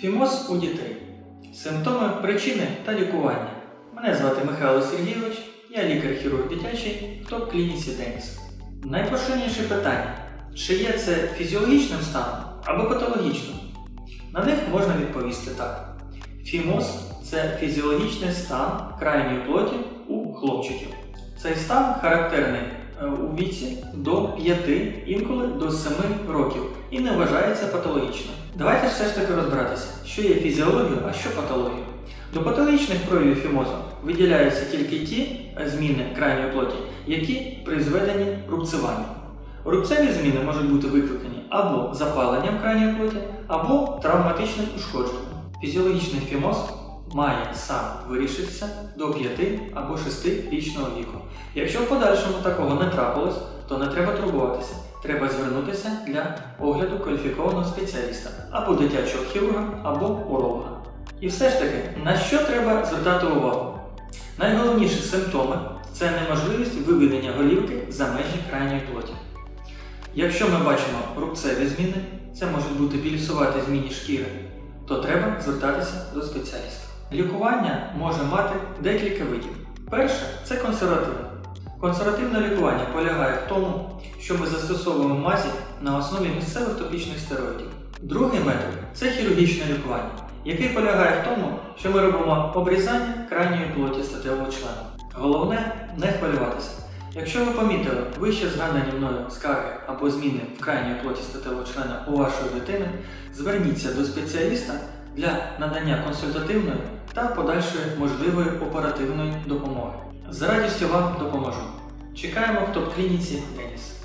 Фімоз у дітей. Симптоми, причини та лікування. Мене звати Михайло Сергійович, я лікар-хірург дитячий в топ-клініці Деніс. Найпоширеніше питання: чи є це фізіологічним станом або патологічним? На них можна відповісти так. Фімоз це фізіологічний стан крайньої плоті у хлопчиків. Цей стан характерний у віці до 5, інколи до 7 років і не вважається патологічним. Давайте все ж таки розбиратися, що є фізіологія, а що патологія. До патологічних проявів фімозу виділяються тільки ті е, зміни крайньої плоті, які призведені рубцеванням. Рубцеві зміни можуть бути викликані або запаленням крайньої плоті, або травматичним ушкодженням. Фізіологічний фімоз має сам вирішитися до 5 або 6 річного віку. Якщо в подальшому такого не трапилось, то не треба турбуватися. Треба звернутися для огляду кваліфікованого спеціаліста або дитячого хірурга, або уролога. І все ж таки, на що треба звертати увагу? Найголовніші симптоми це неможливість виведення голівки за межі крайньої плоті. Якщо ми бачимо рубцеві зміни, це можуть бути білісувати зміни шкіри, то треба звертатися до спеціаліста. Лікування може мати декілька видів. Перше це консервативне. Консервативне лікування полягає в тому, що ми застосовуємо мазі на основі місцевих топічних стероїдів. Другий метод це хірургічне лікування, який полягає в тому, що ми робимо обрізання крайньої плоті статевого члена. Головне не хвилюватися. Якщо ви помітили вище згадані мною скарги або зміни в крайньої плоті статевого члена у вашої дитини, зверніться до спеціаліста для надання консультативної та подальшої можливої оперативної допомоги. З радістю вам допоможу. Чекаємо в топ-клініці Деніс.